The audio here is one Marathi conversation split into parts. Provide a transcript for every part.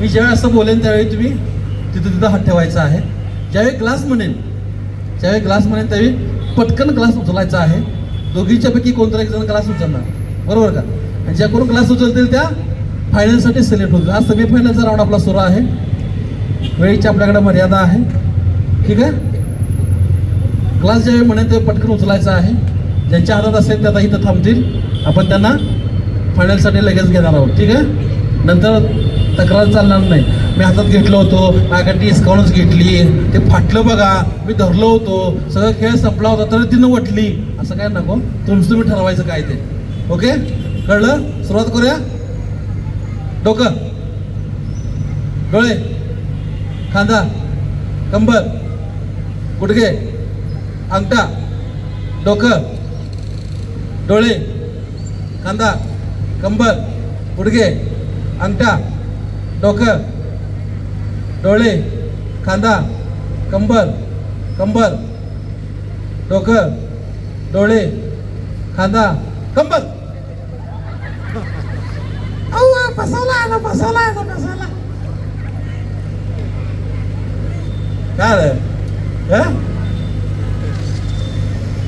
मी ज्यावेळी असं बोलेन त्यावेळी तुम्ही तिथं तिथं हात ठेवायचा आहे. ज्यावेळी ग्लास म्हणेन ज्यावेळी ग्लास म्हणेन त्यावेळी पटकन ग्लास उचलायचा आहे. दोघीच्यापैकी कोणता एक जण ग्लास उचलणार. बरोबर का? आणि ज्या करून ग्लास उचलतील त्या फायनलसाठी सिलेक्ट होतील. आज सेमी फायनलचा राऊंड आपला सुरू आहे. वेळीची आपल्याकडे मर्यादा आहे. ठीक आहे? ग्लास ज्यावेळी म्हणेन ते पटकन उचलायचा आहे. ज्यांच्या हातात असेल त्या आता इथं थांबतील. आपण त्यांना फायनलसाठी लगेच घेणार आहोत. ठीक आहे? नंतर तक्रार चालणार नाही. मी हातात घेतलं होतो माझ्याकडे डिस्काउंटच घेतली. ते फाटलं बघा मी धरलो होतो. सगळं खेळ संपला होता तर तिनं वटली. असं काय नको तुमचं तुम्ही ठरवायचं काय ते. ओके? कळलं? सुरुवात करूया? डोकं. डोळे. खांदा. कंबर. गुडघे. अंगठा. डोकं. डोळे. खांदा. कंबर. गुडघे. अंगठा. डोकं. डोळे. खांदा. कंबर. कंबर. डोकं. डोळे. खांदा. कंबर. फसवला ना फसवला ना फसवला काय?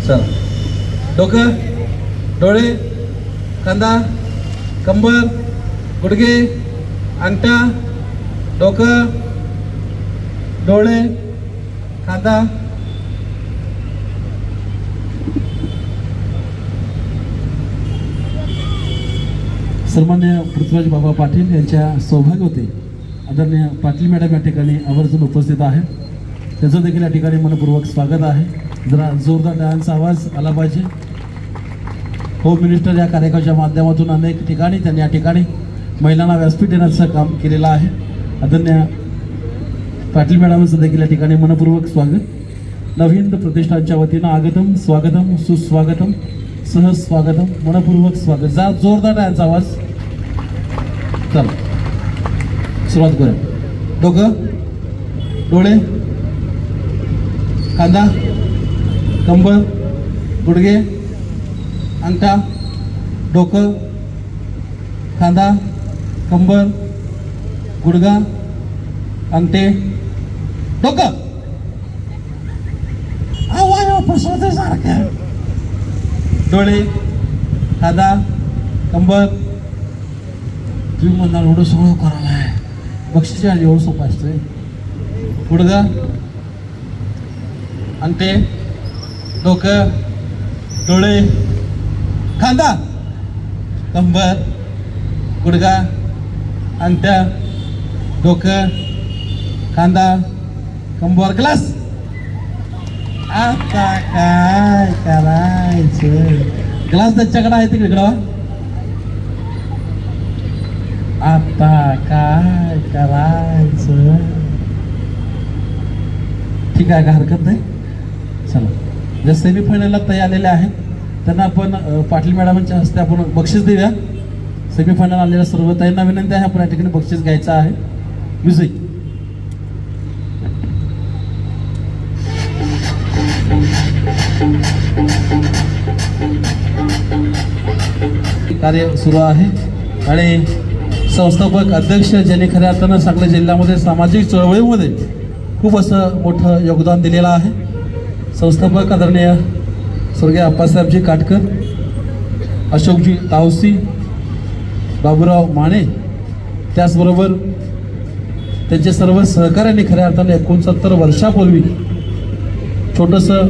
चला. डोकं. डोळे. खांदा. कंबर. गुडघे. अंगठा डोकं डोळे खांदा. सन्मान्य पृथ्वीराज बाबा पाटील यांच्या सौभाग्य होते आदरणीय पाटील मॅडम या ठिकाणी आवर्जून उपस्थित आहेत. त्याचं देखील या ठिकाणी मनपूर्वक स्वागत आहे. जरा जोरदार डाळांचा आवाज आला पाहिजे. होम मिनिस्टर या कार्यक्रमाच्या माध्यमातून अनेक ठिकाणी त्यांनी या ठिकाणी महिलांना व्यासपीठ देण्याचं काम केलेलं आहे. आदरणीय पाटील मॅडमचं देखील या ठिकाणी मनपूर्वक स्वागत. नवीन प्रतिष्ठानच्या वतीनं आगतम स्वागतम सुस्वागतम सहज स्वागतम मनपूर्वक स्वागत. जा जोरदार डान्सचा आवाज. चला. सुरुवात करूया. डोकं? डोळे? खांदा कंबर गुडघे? अंगठा? डोकं? खांदा कंबर गुडगा अंगठे. डोकं. आवाज सारखं डोळे खादा कंबर. तुम्ही म्हणणार एवढं सगळं करायला आहे बक्षीस एवढं सोपं असतोय. गुडगा अंगठे डोकं डोळे. खांदा कंबर गुडगा अंगठ्या डोकं कांदा कंबोर ग्लास. आता काय करायचं? ग्लास त्याच्याकडे आहे तिकडे इकडं आता काय करायचं? ठीक आहे का हरकत नाही. चला. ज्या सेमीफायनलला तयार आलेले आहेत त्यांना आपण पाटील मॅडमांच्या हस्ते आपण बक्षीस देऊया. सेमीफायनल आलेल्या सर्व ताईंना विनंती आहे आपण या ठिकाणी बक्षीस घ्यायचं आहे. म्युझिक कार्य सुरू आहे. आणि संस्थापक अध्यक्ष ज्यांनी खऱ्या अर्थानं सांगली जिल्ह्यामध्ये सामाजिक चळवळीमध्ये खूप असं मोठं योगदान दिलेलं आहे. संस्थापक आदरणीय स्वर्गीय अप्पासाहेबजी काटकर अशोकजी तावसी बाबूराव माने त्याचबरोबर त्यांचे सर्व सहकार्यांनी खऱ्या अर्थाने एकोणसत्तर वर्षापूर्वी छोटंसं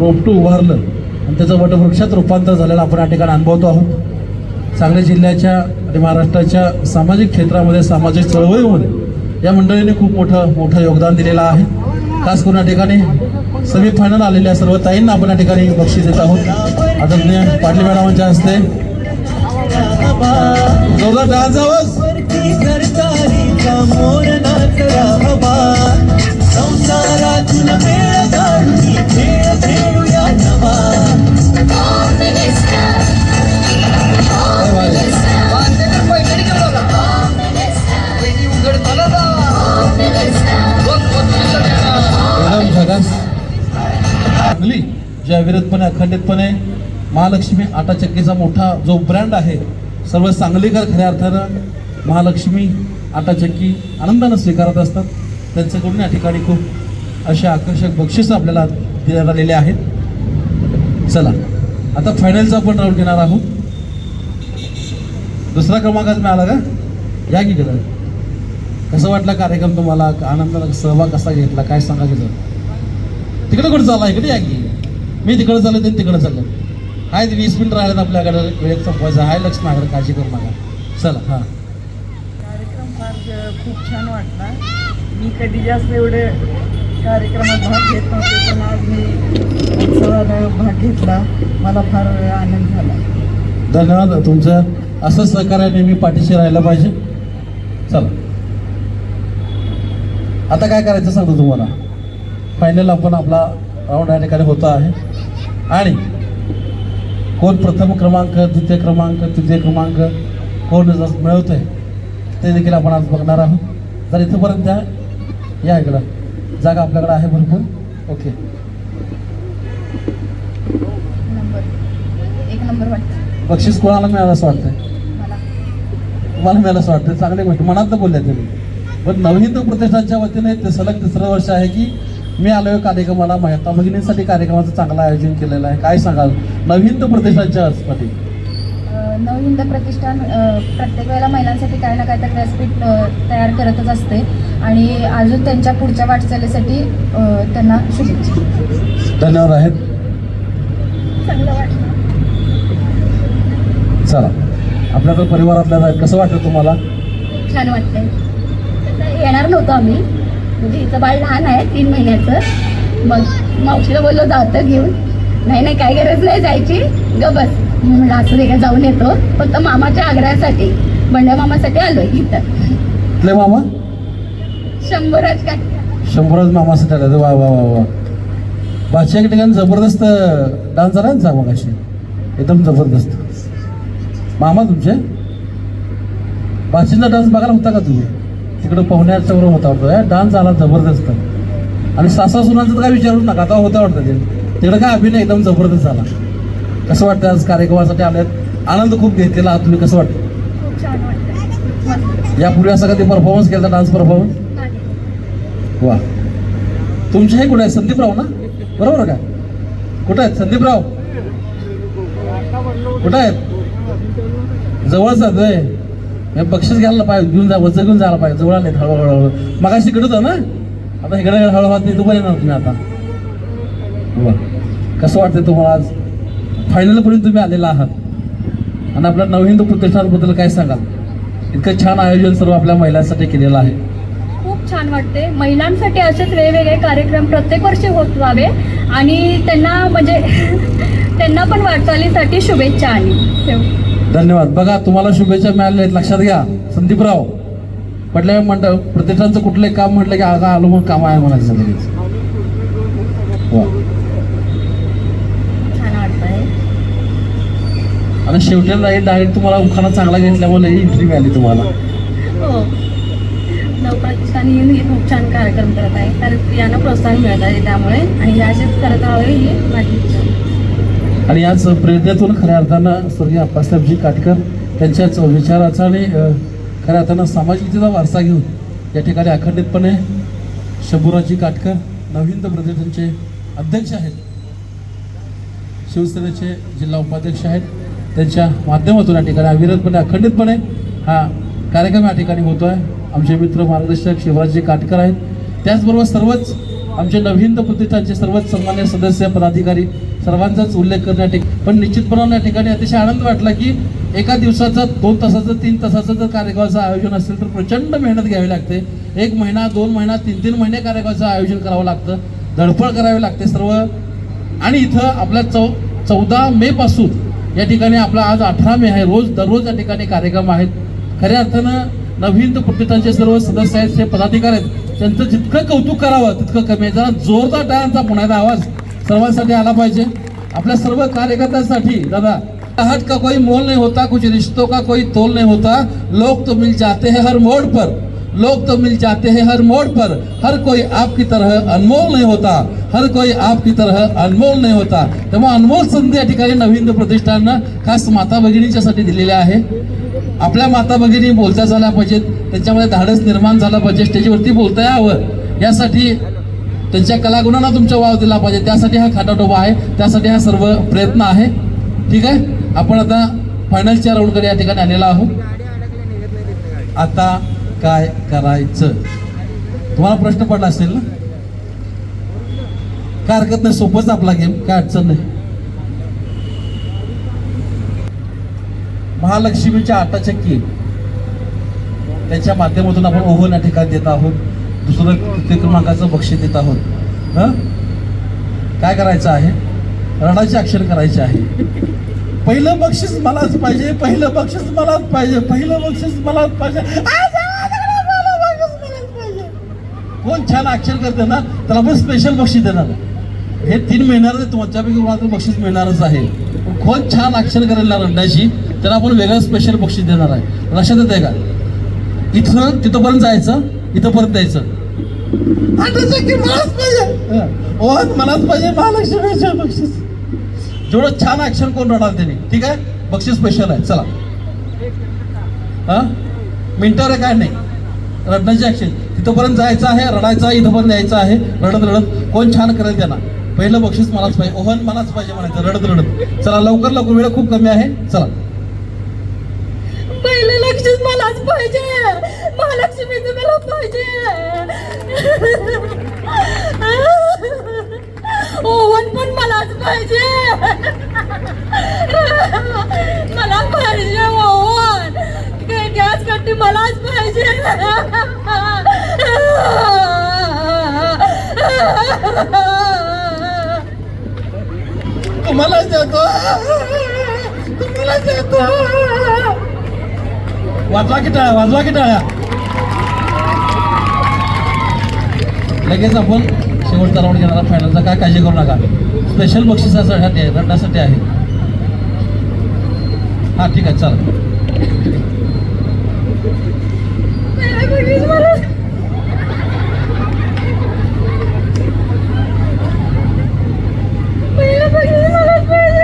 रोपटू उभारलं आणि त्याचं वटवृक्षात रूपांतर झालेलं आपण या ठिकाणी अनुभवतो आहोत. सांगली जिल्ह्याच्या आणि महाराष्ट्राच्या सामाजिक क्षेत्रामध्ये सामाजिक चळवळीमध्ये या मंडळीने खूप मोठं मोठं योगदान दिलेलं आहे. खास करून या ठिकाणी सेमीफायनल आलेल्या सर्व ताईंना आपण या ठिकाणी बक्षीस देत आहोत. आदरणीय पाटील मॅडमांच्या हस्ते जोरदार डान्स आवाज. घरदारीचा मोर नाचला हवा संसारातून वेळ काढून खेळ खेळूया नवा. एकदम झकास चांगली जी अविरतपणे अखंडितपणे महालक्ष्मी आटा चक्कीचा मोठा जो ब्रँड आहे सर्व सांगलीकर खऱ्या अर्थानं महालक्ष्मी आटाचक्की आनंदानं स्वीकारत असतात. त्यांच्याकडून या ठिकाणी खूप असे आकर्षक बक्षीस आपल्याला देण्यात आलेले आहेत. चला आता फायनलचा आपण राऊंड घेणार आहोत. दुसरा क्रमांकात मिळाला का? या की कडं कसं वाटला कार्यक्रम तुम्हाला? आनंदाला सहभाग कसा घेतला? काय सांगा की तिकडे कुठं चालला इकडे या की. मी तिकडे चाललो ते तिकडे चाललं हाय ते वीस मिनिट राहिलेत आपल्याकडे. वेळेत संपवायचं. हाय लक्ष माझ्याकडे काळजी करू नका चला हां. कार्यक्रम फार खूप छान वाटला. मी कधी जास्त एवढे कार्यक्रमात भाग घेत नव्हते पण आज मी उत्सवात भाग घेतला. मला फार आनंद झाला. धन्यवाद. तुमचं असं सहकार्य नेहमी पाठीशी राहायला पाहिजे. चला. आता काय करायचं सांगतो तुम्हाला? फायनल आपण आपला राऊंड या ठिकाणी होता आहे. आणि कोण प्रथम क्रमांक द्वितीय क्रमांक तृतीय क्रमांक कोण जस मिळवतोय ते देखील आपण आज बघणार आहोत. जर इथंपर्यंत या या इकडं. जागा आपल्याकडे आहे भरपूर. ओके. बक्षीस कोणाला मिळालं असं वाटतंय? मला. तुम्हाला मिळालं असं वाटतं चांगली गोष्ट. मनात बोलल्या तुम्ही. पण नवहिंद प्रतिष्ठानच्या वतीने ते सलग तिसरं वर्ष आहे की मी आलोय कार्यक्रमाला महिता भगिनींसाठी कार्यक्रमाचं चांगलं आयोजन केलेलं आहे. काय सांगाल? नवहिंद प्रतिष्ठानच्या साठी नवहिंद प्रतिष्ठान प्रत्येक वेळेला महिलांसाठी काही ना काही तर व्यासपीठ तयार करतच असते. आणि अजून त्यांच्या पुढच्या वाटचालीसाठी त्यांना शुभेच्छा. धन्यवाद आहेत चला. आपल्या तर परिवारातल्या आहेत. कसं वाटतं तुम्हाला? छान वाटतंय येणार नव्हतो आम्ही. म्हणजे हिचं बाळ लहान आहे तीन महिन्याचं. मग मावशीला बोललो जातं घेऊन. नाही नाही काय गरज नाही जायची. ग बस. मी म्हणलं असं दे का जाऊन येतो. फक्त मामाच्या आग्रहासाठी बंड्या मामासाठी आलोय इथं. कुठले मामा? शंभरच काय शंभरच मामासाठी आले वा वा वा वा. बादशा एक ठिकाणी जबरदस्त डान्स झाला ना मग अशी एकदम जबरदस्त. मामा तुमचे? बादशीचा डान्स बघायला होता का तुम्ही? तिकडं पाहुण्याच्या बरोबर होता डान्स झाला जबरदस्त. आणि सासा सुनांचं काय विचारूच नका. आता होता वाटतं ते. तिकडं काय अभिनय एकदम जबरदस्त झाला. कसं वाटतं आज कार्यक्रमासाठी आल्यात आनंद खूप घेतलेला आहात तुम्ही. कसं वाटतं? यापूर्वी असा कधी परफॉर्मन्स केला डान्स परफॉर्मन्स. वा. तुमचे हे कुठे आहे? संदीपराव ना? बरोबर का? कुठं आहेत? संदीपराव? कुठं आहेत? जवळच होय. हे बक्षीस घ्यायला पाहिजे घेऊन जा वजन घेऊन जायला पाहिजे जवळ आले हळूहळू हळू मग अशी होतं ना? आता इकडे हळूहळू नाही तुम्हाला येणार तुम्ही आता. वा कसं वाटतं तुम्हाला आज? फायनलपर्यंत तुम्ही आलेला आहात. आणि आपल्या नवहिंद प्रतिष्ठानबद्दल काय सांगाल? इतकं छान आयोजन सर्व आपल्या महिलांसाठी केलेलं आहे. खूप छान वाटते महिलांसाठी असेच वेगवेगळे कार्यक्रम प्रत्येक वर्षी होत जावे आणि त्यांना म्हणजे त्यांना पण वाटचालीसाठी शुभेच्छा आणि. ठेव. धन्यवाद. बघा तुम्हाला शुभेच्छा मिळाल्या आहेत. लक्षात घ्या. संदीपराव म्हटलं म्हणतं प्रतिष्ठानचं कुठलंही काम म्हटलं की आगा आलो मग काम आहे म्हणायचं लगेच वाटतंय. आणि शेवटी नाही डायरेक्ट तुम्हाला उखाणा चांगला घेतल्यामुळे एंट्री मिळाली तुम्हाला. हो. हे खूप छान कार्यक्रम करत आहे. कारण स्त्रियांना प्रोत्साहन मिळत आहे त्यामुळे. आणि हे असेच करत राहावे ही माझी इच्छा आहे. आणि याच प्रेरणेतून खऱ्या अर्थानं स्वर्गीय अप्पासाहेबजी काटकर त्यांच्याच विचाराचा आणि खऱ्या अर्थानं सामाजिकतेचा वारसा घेऊन या ठिकाणी अखंडितपणे शंभूराजी काटकर नवीन प्रदेशांचे अध्यक्ष आहेत. शिवसेनेचे जिल्हा उपाध्यक्ष आहेत. त्यांच्या माध्यमातून या ठिकाणी अविरतपणे अखंडितपणे हा कार्यक्रम या ठिकाणी होतो आहे आमचे मित्र मार्गदर्शक शिवराजजी काटकर आहेत. त्याचबरोबर सर्वच आमचे नवीन प्रतिष्ठानचे सर्वच सन्मान्य सदस्य पदाधिकारी सर्वांचाच उल्लेख करण्या पण निश्चितपणे या ठिकाणी अतिशय आनंद वाटला की एका दिवसाचा दोन तासाचं तीन तासाचं जर कार्यक्रमाचं आयोजन असेल तर प्रचंड मेहनत घ्यावी लागते. एक महिना दोन महिना तीन तीन महिने कार्यक्रमाचं आयोजन करावं लागतं. धडपड करावी लागते सर्व. आणि इथं आपल्या चौ चौदा मे पासून या ठिकाणी आपला आज अठरा मे आहे. रोज दररोज या ठिकाणी कार्यक्रम आहेत. खऱ्या अर्थानं नवीन प्रतिष्ठानचे सर्व सदस्य आहेत हे पदाधिकारी आहेत त्यांचं जितकं कौतुक करावं तितकं कमी आहे. जरा जोरदार टाळ्यांचा पुण्याचा आवाज. सर्वांसाठी आला पाहिजे. आपल्या सर्व कार्यकर्त्यांसाठी दादा हट का कोई मोल नहीं होता कुछ रिश्तों का कोई तोल नहीं होता. लोग तो मिल जाते हैं हर मोड़ पर. लोग तो मिल जाते हैं हर मोड़ पर. हर कोई आपकी तरह अनमोल नहीं होता. हर कोई आपकी तरह अनमोल नहीं होता. तेव्हा अनमोल संधी या ठिकाणी नवीन प्रतिष्ठान खास माता भगिनीच्यासाठी दिलेल्या आहे. आपल्या माता भगिनी बोलता झाल्या पाहिजेत. त्यांच्यामध्ये धाडस निर्माण झाला पाहिजे. स्टेजवरती बोलता यावं. यासाठी त्यांच्या कलागुणांना तुमच्या वाव दिला पाहिजे. त्यासाठी हा खाटाटोबा आहे. त्यासाठी हा सर्व प्रयत्न आहे. ठीक आहे? आपण आता फायनलच्या राऊंडकडे या ठिकाणी आलेला आहोत. आता काय करायचं? तुम्हाला प्रश्न पडला असेल ना? काय हरकत नाही सोपंच आपला गेम काय अडचण नाही. महालक्ष्मीच्या आटाचक्की त्याच्या माध्यमातून आपण ओव्हन या ठिकाणी देत आहोत. दुसरं कृती क्रमांकाचं बक्षीस देत आहोत. हं? काय करायचं आहे? रडाचे अक्षर करायचे आहे. पहिलं बक्षीस मलाच पाहिजे पहिलं बक्षीस मलाच पाहिजे पहिलं बक्षीस मलाच पाहिजे. पाहिजे. कोण छान अक्षर करते ना त्याला आपण स्पेशल बक्षीस देणार. हे तीन मिळणार तुमच्यापैकी कोणाला बक्षीस मिळणारच आहे. कोण छान अक्षर करेल ना रंडाशी त्याला आपण वेगळं स्पेशल बक्षीस देणार आहे. लक्षात येत आहे का? इथं तिथंपर्यंत जायचं इथंपर्यंत यायचं. की मलाच पाहिजे. हं. ओ मलाच पाहिजे महालक्ष्मीचं बक्षीस. जेवढं छान ऍक्शन कोण रडाल त्यांनी. ठीक आहे? बक्षीस स्पेशल आहे. चला. हा? मिनिटावर काय नाही. रडण्याची ऍक्शन तिथंपर्यंत जायचं आहे रडायचं आहे इथंपर्यंत यायचं आहे. रडत रडत. कोण छान करेल त्यांना? पहिलं बक्षीस मलाच पाहिजे. ओहन मलाच पाहिजे म्हणायचं. रडत रडत. चला लवकर लवकर. वेळ खूप कमी आहे. चला. पहिलं लक्षच मलाच पाहिजे. लक्ष्मी मला पाहिजे. ओवन पण मलाच पाहिजे. मला पाहिजे ओवन गॅस कट्टी मलाच पाहिजे. तुम्हाला देतो. तुम्हाला जातो वाजवा की टाळ्या वाजवा की टाळ्या. लगेच आपण शेवटचा राऊंड घेणार फायनलचा काय काळजी करू नका. स्पेशल बक्षिसासाठी आहे दंडासाठी आहे. हा ठीक आहे चला. पहिलं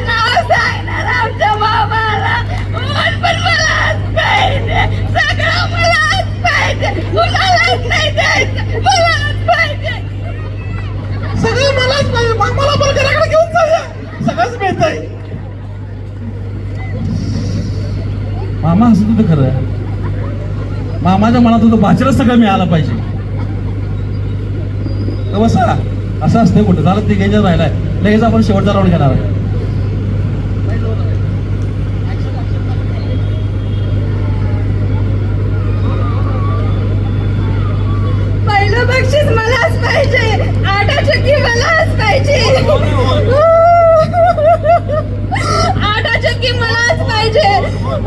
नाव सांगणार आमच्या मामाला मन पण मलाच पाहिजे सगळं मलाच पण घराकडे घेऊन जाऊया. सगळंच मिळतंय. मामा हसत होतं खरं मामाच्या मनात होतं बाचरच सगळं मिळालं पाहिजे. तर बसा. असं असतं कुठं. झालं ते घ्यायचं राहिलाय. लगेच आपण शेवटचा राऊंड घेणार आहे पहिलं बक्षीस मलाच पाहिजे आटा चक्की मलाच पाहिजे आटा चक्की मलाच पाहिजे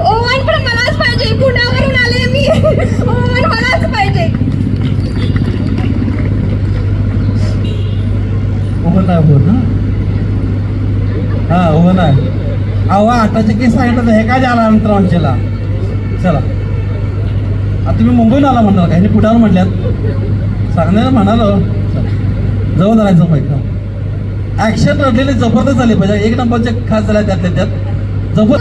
ओव्हन पण मलाच पाहिजे पुण्यावरून आले मी ओव्हन मलाच पाहिजे ओव्हन आहे ओव्हन ना हा ओव्हन आहे अहो आताचे केस सांगितलं हे काय चला. आता तुम्ही मुंबईला आला म्हणाल काही पुण्यावर म्हटल्यात. सांगण्याला म्हणालो जवळ जायचं पाहिजे ऍक्शन रडलेले जबरदस्त झाले पाहिजे. एक नंबरचे खास झाल्या त्यातल्या त्यात. जबर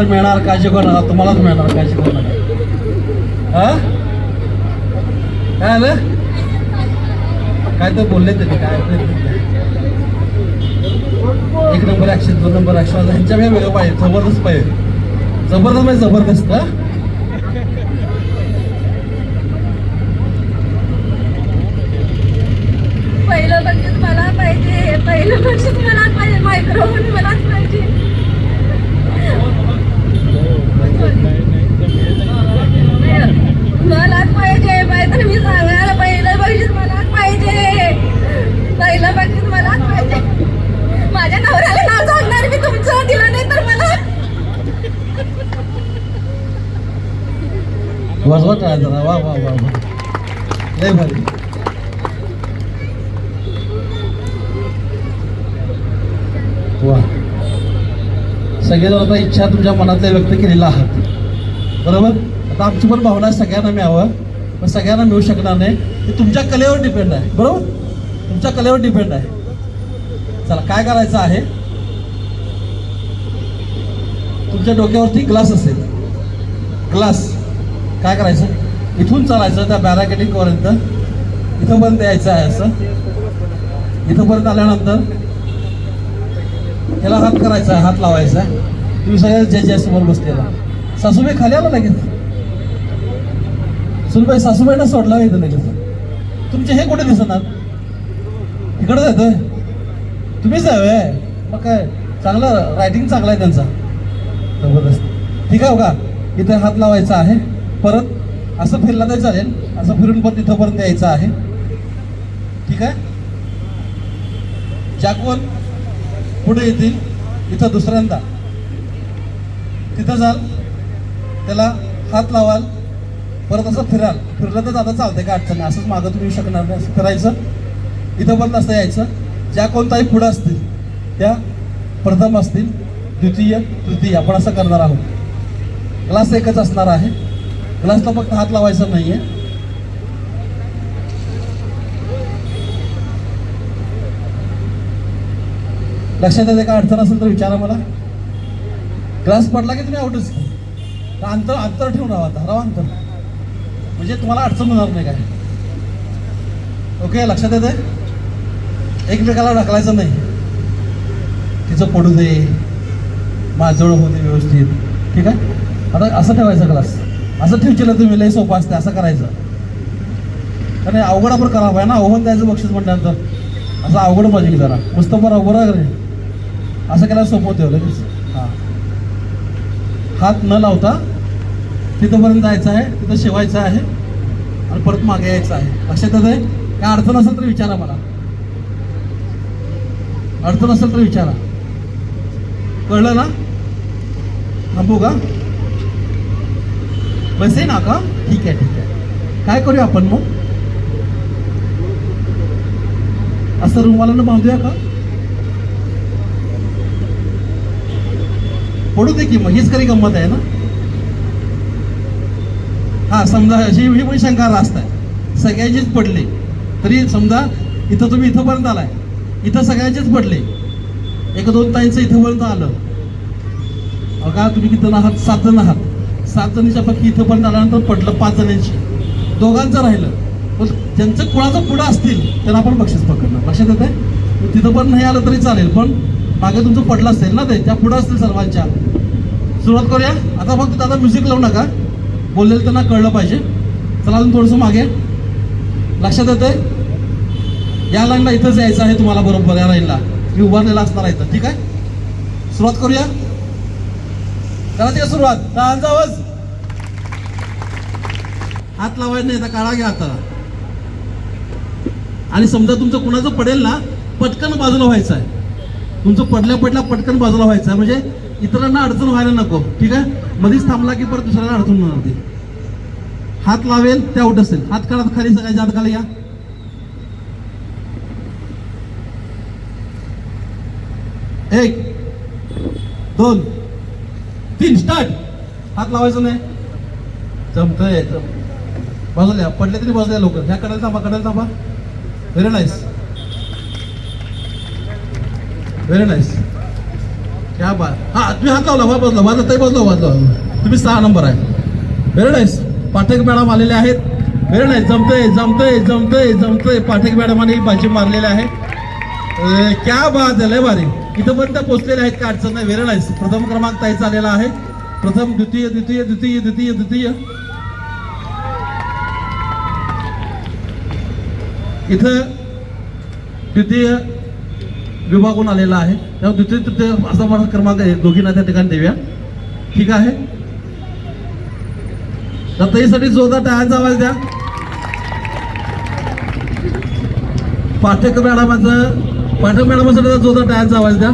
मिळणार मिळणार काळजी करू नका तुम्हालाच मिळणार काळजी करू नका. हा? काय आलं? काय तर बोलले ते काय एक नंबर ॲक्शन दोन नंबर ॲक्शन ह्यांच्या वेळ वेगळं पाहिजे जबरदस्त पाहिजे. जबरदस्त म्हणजे जबरदस्त हा? पहिलं बक्षीस मला पाहिजे पहिलं बक्षीस मला पाहिजे मायक्रोफोन मलाच पाहिजे मलाच पाहिजे पाहिजे मी सांगायला पहिलं बक्षीस मलाच पाहिजे पहिलं बक्षीस मलाच पाहिजे माझ्या नवऱ्याला नाव सांगणार मी तुमचं दिलं नाही तर मला वाजवा टाळ्या जरा वा वा वा वा लय भारी वा सगळेजण इच्छा तुमच्या मनातल्या व्यक्त केलेल्या आहात. बरोबर? आता आमची पण भावना सगळ्यांना मिळावं. पण सगळ्यांना मिळू शकणार नाही. ते तुमच्या कलेवर डिपेंड आहे. बरोबर? तुमच्या कलेवर डिपेंड आहे. चला काय करायचं आहे? तुमच्या डोक्यावरती ग्लास असेल. ग्लास काय करायचं? इथून चालायचं त्या बॅराकेटिंगपर्यंत इथंपर्यंत यायचं आहे असं. इथंपर्यंत आल्यानंतर त्याला हात करायचा हात लावायचा. तुम्ही सगळ्या ज्याच्या समोर बसलेला. सासूबाई खाली आला लगेच. सुनबाई सासूबाईनं सोडला इथं लगेच. तुमचे हे कुठे दिसणार? इकडं जायचं तुम्हीच आहे मग काय चांगलं रायटिंग चांगला आहे त्यांचा. जबरदस्त. ठीक आहे हो का? इथे हात लावायचा आहे. परत असं फिरला तरी चालेल. असं फिरून पण तिथंपर्यंत यायचं आहे. ठीक आहे? ज्या पुढे येतील इथं दुसऱ्यांदा. तिथं जाल त्याला हात लावाल परत असं फिराल. फिरलं तर आता चालतंय का अडचण असंच मागं तुम्ही येऊ शकणार नाही असं फिरायचं. इथं पण असं यायचं. ज्या कोणताही पुढं असतील त्या प्रथम असतील द्वितीय तृतीय आपण असं करणार आहोत. क्लास एकच असणार आहे. क्लासला फक्त हात लावायचा आहे लक्षात येते का अडचण असेल तर विचारा मला. ग्लास पडला की तुम्ही आउटच की तर अंतर अंतर ठेवून राहा आता. राहा अंतर. म्हणजे तुम्हाला अडचण होणार नाही काय. ओके लक्षात येते एकमेकाला ढकलायचं नाही. तिचं पडू दे. माझजवळ होते दे व्यवस्थित. ठीक आहे? आता असं ठेवायचं क्लास असं ठेवशील तुम्ही लय सोपं असते असं करायचं. आणि अवघड आपण करावं. आहे ना? आव्हान द्यायचं बक्षीस म्हटल्यानंतर. असं अवघड पाहिजे की जरा. मस्त बरं अवघड रे? असं केला सोपं होतं लगेच हां. हात न लावता तिथंपर्यंत जायचं आहे तिथं शेवायचं आहे आणि परत मागे यायचं आहे. लक्षात येत आहे काय अडचण असेल तर विचारा मला. अडचण असेल तर विचारा. कळलं ना? थांबू का? बसे ना का? ठीक आहे ठीक आहे. काय करूया आपण मग? असं रुमालानं बांधूया का? पडू दे की मग हीच खरी गंमत आहे ना? हा समजा अशी ही पण शंका रास्त आहे. सगळ्यांचीच पडले तरी समजा इथं तुम्ही इथंपर्यंत आलाय. इथं सगळ्यांचेच पडले. एक दोन ताईचं इथंपर्यंत आलं. अगा तुम्ही किती आहात सात जण आहात. सात जणीच्या पक्की इथंपर्यंत आल्यानंतर पडलं पाच जणांची. दोघांचं राहिलं. पण ज्यांचं कुणाचं पुढं असतील त्यांना आपण बक्षीस पकडणार. लक्षात येत आहे तिथं पण नाही आलं तरी चालेल पण मागे तुमचं पडलं असेल ना ते त्या पुढं असतील सर्वांच्या. सुरुवात करूया. आता फक्त दादा म्युझिक लावू नका. बोललेलं त्यांना कळलं पाहिजे. चला अजून थोडंसं मागे. लक्षात येते या लाईनला इथंच यायचं आहे तुम्हाला बरोबर या लाईनला. मी उभारलेला असणार आहे इथं. ठीक आहे? सुरुवात करूया. करा ते सुरुवात. टाळांचा आवाज. हात लावायचं नाही आता काळा घ्या आता. आणि समजा तुमचं कुणाचं पडेल ना पटकन बाजूला व्हायचं आहे. तुमचं पडल्या पडल्या पटकन बाजूला व्हायचं. म्हणजे इतरांना अडचण व्हायला नको. ठीक आहे? मध्येच थांबला की परत दुसऱ्याला अडचण होणार ते हात लावेल ते आउट असेल. हात काढा खाली सगळ्याच्या हात खाली या. एक दोन तीन स्टार्ट हात लावायचं नाही. जमतंय जम- बाजूला या. पडले तरी बाजूला लोक ह्या कडायला थांबा कडायला थांबा. व्हेरी नाईस व्हेरी नाईस क्या बात. हा तुम्ही हात लावला वा बसला वाजला ताई बसला वाजला तुम्ही सहा नंबर आहे. व्हेरी नाईस पाठक मॅडम आलेले आहेत. व्हेरी नाईस जमतंय जमतंय जमतंय जमतंय. पाठक मॅडमांनी बाजी मारलेले आहे क्या बात आहे लय भारी. इथं पोचलेल्या आहेत का अडचण नाही. व्हेरी नाईस प्रथम क्रमांक ताईचा आलेला आहे. प्रथम द्वितीय द्वितीय द्वितीय द्वितीय द्वितीय. इथं द्वितीय विभागून आलेला आहे. त्यामुळे द्वितीय तृतीय असा मला क्रमांक आहे. दोघींना त्या ठिकाणी देऊया. ठीक आहे? दत्ताईसाठी जोरदार टाळ्यांचा आवाज द्या. पाठक मॅडमाचं पाठक मॅडमासाठी जोरदार टाळ्यांचा आवाज द्या.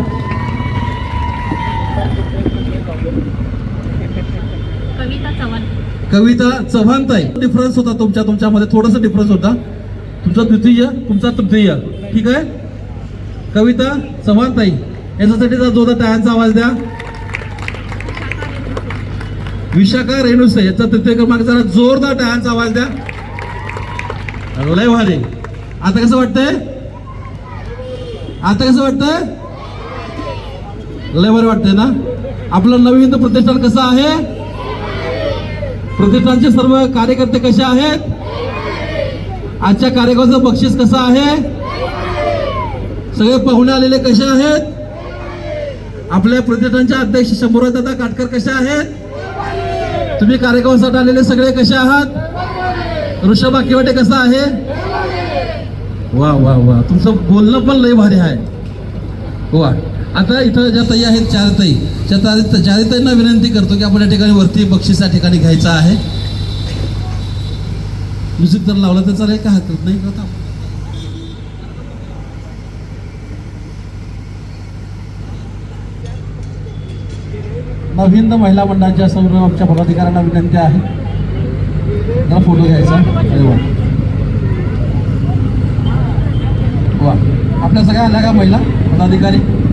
कविता चव्हाण. चव्हाणताई डिफरन्स होता तुमच्या. तुमच्यामध्ये थोडासा डिफरन्स होता. तुमचा द्वितीय तुमचा तृतीय. ठीक आहे? कविता चव्हाणताई याच्यासाठी जोरदार टाळ्यांचा आवाज द्या. विशाखा रेणुसे याचा तृतीय क्रमांक जरा जोरदार टाळ्यांचा आवाज द्या. लय भारी. आता कसं वाटतंय? आता कसं वाटतंय? लय बरं वाटतंय ना? आपलं नवीन प्रतिष्ठान कसं आहे? प्रतिष्ठानचे सर्व कार्यकर्ते कसे आहेत? आजच्या कार्यक्रमाचं बक्षीस कसं आहे? सगळे पाहुणे आलेले कसे आहेत? आपल्या प्रतिष्ठानच्या अध्यक्ष शंभूराज दादा काटकर कसे आहेत? तुम्ही कार्यक्रमासाठी आलेले सगळे कसे आहात? ऋषभ किवटे कसा आहे? वा वा वा. तुमचं बोलणं पण लय भारी आहे. वा. आता इथं ज्या ताई आहेत चार ताई. त्या ताई चार ताईंना विनंती करतो की आपण या ठिकाणी वरती बक्षीस या ठिकाणी घ्यायचं आहे. म्युझिक जर लावलं तर चालेल का हरकत नाही? का नवीन महिला मंडळाच्या सर्व आमच्या पदाधिकाऱ्यांना विनंती आहे. जरा फोटो घ्यायचा. वा. वा. आपल्या सगळ्या आल्या का महिला? पदाधिकारी?